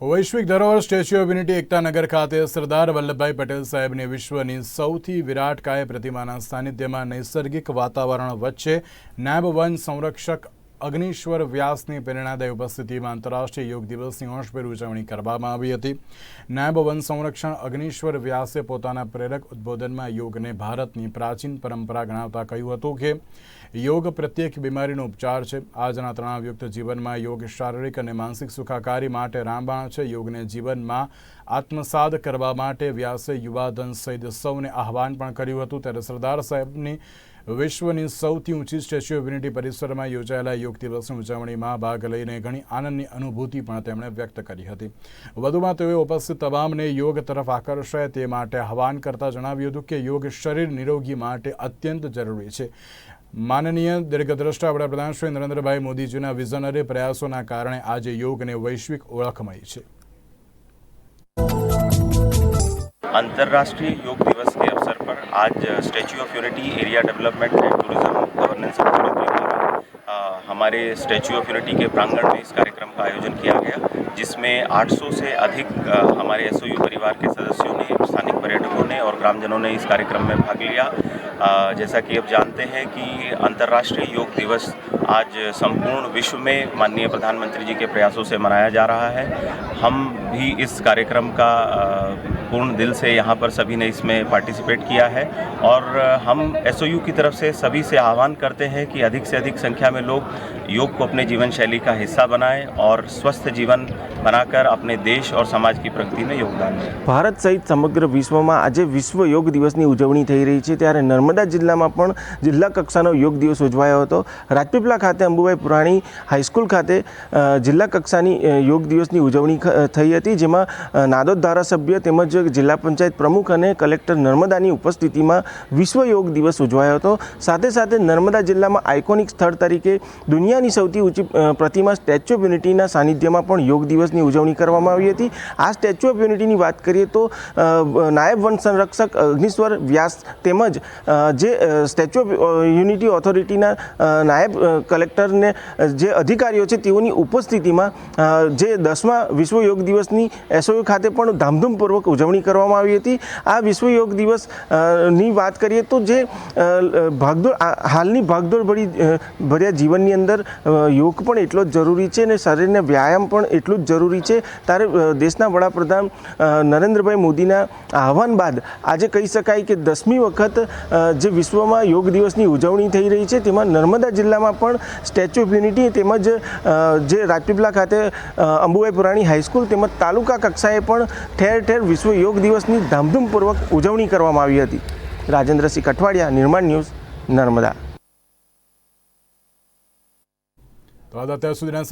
વૈશ્વિક ધરોહર statue of unity Ektanagar ખાતે સરદાર વલ્લભભાઈ પટેલ સાહેબની વિશ્વની સૌથી વિરાટકાય પ્રતિમાના સાનિધ્યમાં નૈસર્ગિક વાતાવરણ વચ્ચે નાયબ વન સંરક્ષક અગ્નિશ્વર વ્યાસની પ્રેરણાદાયી ઉપસ્થિતિમાં આંતરરાષ્ટ્રીય યોગ દિવસની હોંશભેર ઉજવણી કરવામાં આવી હતી. નાયબ વન સંરક્ષણ અગ્નિશ્વર વ્યાસે પોતાના પ્રેરક ઉદ્બોધનમાં યોગને ભારતની પ્રાચીન પરંપરા ગણાવતા કહ્યું હતું કે, યોગ પ્રત્યેક બીમારીનો ઉપચાર છે. આજના તણાવયુક્ત જીવનમાં યોગ શારીરિક અને માનસિક સુખાકારી માટે રામબાણ છે. યોગને જીવનમાં આત્મસાદ કરવા માટે વ્યાસે યુવાધન સહિત સૌને આહવાન પણ કર્યું હતું. ત્યારે સરદાર સાહેબની વિશ્વની સૌથી ઊંચી સ્ટેચ્યુ ઓફ યુનિટી પરિસરમાં યોજાયેલા યોગ દિવસની ઉજવણીમાં ભાગ લઈને ઘણી આનંદની અનુભૂતિ પણ તેમણે વ્યક્ત કરી હતી વધુમાં તેઓએ ઉપસ્થિત તમામને યોગ તરફ આકર્ષાય તે માટે આહવાન કરતા જણાવ્યું હતું કે યોગ શરીર નિરોગી માટે અત્યંત જરૂરી છે માનનીય દીર્ઘદ્રષ્ટા વડાપ્રધાન શ્રી નરેન્દ્રભાઈ મોદીજીના વિઝનરી પ્રયાસોના કારણે આજે યોગને વૈશ્વિક ઓળખ મળી છે अंतर्राष्ट्रीय योग दिवस के अवसर पर आज Statue of Unity area development and tourism governance authority द्वारा हमारे स्टैचू ऑफ़ यूनिटी के प्रांगण में इस कार्यक्रम का आयोजन किया गया, जिसमें 800 से अधिक हमारे एसओयू परिवार के सदस्यों ने, स्थानिक पर्यटकों ने और ग्रामजनों ने इस कार्यक्रम में भाग लिया। जैसा कि आप जानते हैं कि अंतर्राष्ट्रीय योग दिवस आज संपूर्ण विश्व में माननीय प्रधानमंत्री जी के प्रयासों से मनाया जा रहा है। हम भी इस कार्यक्रम का पूर्ण दिल से यहाँ पर सभी ने इसमें पार्टिसिपेट किया है और हम एस की तरफ से सभी से आह्वान करते हैं कि अधिक से अधिक संख्या में लोग योग को अपने जीवन शैली का हिस्सा बनाएं और स्वस्थ जीवन बनाकर अपने देश और समाज की प्रगति में योगदान दें ભારત સહિત સમગ્ર વિશ્વમાં આજે વિશ્વ યોગ દિવસની ઉજવણી થઈ રહી છે ત્યારે નર્મદા જિલ્લામાં પણ જિલ્લા કક્ષાનો યોગ દિવસ ઉજવાયો હતો રાજપીપળા ખાતે અંબુભાઈ પુરાણી હાઈસ્કૂલ ખાતે અ, જિલ્લા કક્ષાની અ, યોગ દિવસની ઉજવણી ખ- થઈ હતી જેમાં અ, નાદોદ ધારાસભ્ય તેમજ જિલ્લા પંચાયત પ્રમુખ અને કલેક્ટર નર્મદાની ઉપસ્થિતિમાં વિશ્વ યોગ દિવસ ઉજવાયો હતો. સાથે સાથે નર્મદા જિલ્લામાં આઇકોનિક સ્થળ તરીકે દુનિયાની સૌથી ઊંચી પ્રતિમા સ્ટેચ્યુ ઓફ યુનિટીના સાનિધ્યમાં પણ યોગ દિવસની ઉજવણી કરવામાં આવી હતી. આ સ્ટેચ્યુ ઓફ યુનિટીની વાત કરીએ તો નાયબ વન સંરક્ષક અગ્નિશ્વર વ્યાસ તેમજ જે સ્ટેચ્યુ ઓફ યુનિટી ઓથોરિટીના નાયબ કલેક્ટરને જે અધિકારીઓ છે તેઓની ઉપસ્થિતિમાં જે દસમા વિશ્વ યોગ દિવસની એસઓયુ ખાતે પણ ધામધૂમપૂર્વક ઉજવણી કરવામાં આવી હતી. આ વિશ્વ યોગ દિવસની વાત કરીએ તો જે ભાગદોડ હાલની ભાગદોડ ભરી ભર્યા જીવનની અંદર યોગ પણ એટલો જ જરૂરી છે અને શરીરને વ્યાયામ પણ એટલું જ જરૂરી છે. ત્યારે દેશના વડાપ્રધાન નરેન્દ્રભાઈ મોદીના આહવાન બાદ આજે કહી શકાય કે દસમી વખત જે વિશ્વમાં યોગ દિવસની ઉજવણી થઈ રહી છે, તેમાં નર્મદા જિલ્લામાં પણ સ્ટેચ્યુ ઓફ યુનિટી તેમજ જે રાજપીપલા ખાતે અંબુભાઈ પુરાણી હાઈસ્કૂલ તેમજ તાલુકા કક્ષાએ પણ ઠેર ઠેર વિશ્વ યોગ દિવસની ધામધૂમપૂર્વક ઉજવણી કરવામાં આવી હતી. રાજેન્દ્રસિંહ કઠવાડિયા નિર્માણ ન્યૂઝ નર્મદા. અત્યાર સુધીના